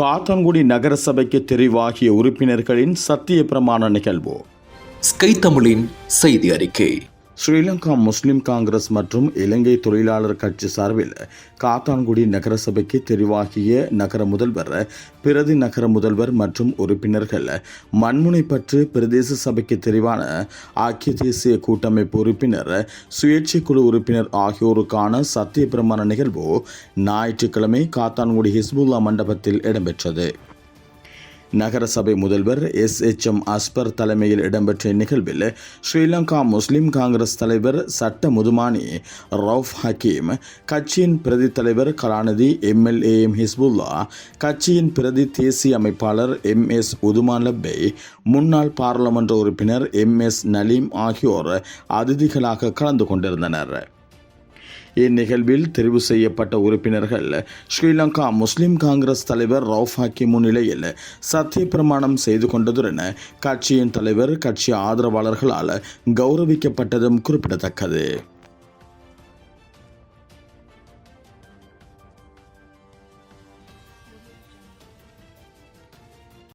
காத்தான்குடி நகரசபைக்கு தெரிவாகிய உறுப்பினர்களின் சத்திய பிரமாண நிகழ்வு. ஸ்கை தமிழின் செய்தி அறிக்கை. ஸ்ரீலங்கா முஸ்லிம் காங்கிரஸ் மற்றும் இலங்கை தொழிலாளர் கட்சி சார்பில் காத்தான்குடி நகரசபைக்கு தெரிவாகிய நகர முதல்வர் பிரதி நகர முதல்வர் மற்றும் உறுப்பினர்கள் மண்முனைப்பற்று பிரதேச சபைக்கு தெரிவான ஐக்கிய தேசிய கூட்டமைப்பு உறுப்பினர் சுயேட்சை குழு உறுப்பினர் ஆகியோருக்கான சத்திய பிரமாண நிகழ்வு ஞாயிற்றுக்கிழமை காத்தான்குடி ஹிஸ்புல்லா மண்டபத்தில் இடம்பெற்றது. நகரசபை முதல்வர் எஸ் எச் எம் அஸ்பர் தலைமையில் இடம்பெற்ற இந்நிகழ்வில் ஸ்ரீலங்கா முஸ்லிம் காங்கிரஸ் தலைவர் சட்ட முதுமானி ரவுஃப் ஹக்கீம் கட்சியின் பிரதி தலைவர் கலாநிதி எம்எல்ஏ எம் ஹிஸ்புல்லா கட்சியின் பிரதி தேசிய அமைப்பாளர் எம் எஸ் உதுமான் முன்னாள் பாராளுமன்ற உறுப்பினர் எம் எஸ் நலீம் ஆகியோர் அதிதிகளாக கலந்து கொண்டிருந்தனர். இந்நிகழ்வில் தெரிவு செய்யப்பட்ட உறுப்பினர்கள் ஸ்ரீலங்கா முஸ்லிம் காங்கிரஸ் தலைவர் ரவுஃப் ஹாக்கி முன்னிலையில் சத்திய பிரமாணம் செய்து கொண்டதுடன் கட்சியின் தலைவர் கட்சி ஆதரவாளர்களால் கௌரவிக்கப்பட்டதும் குறிப்பிடத்தக்கது.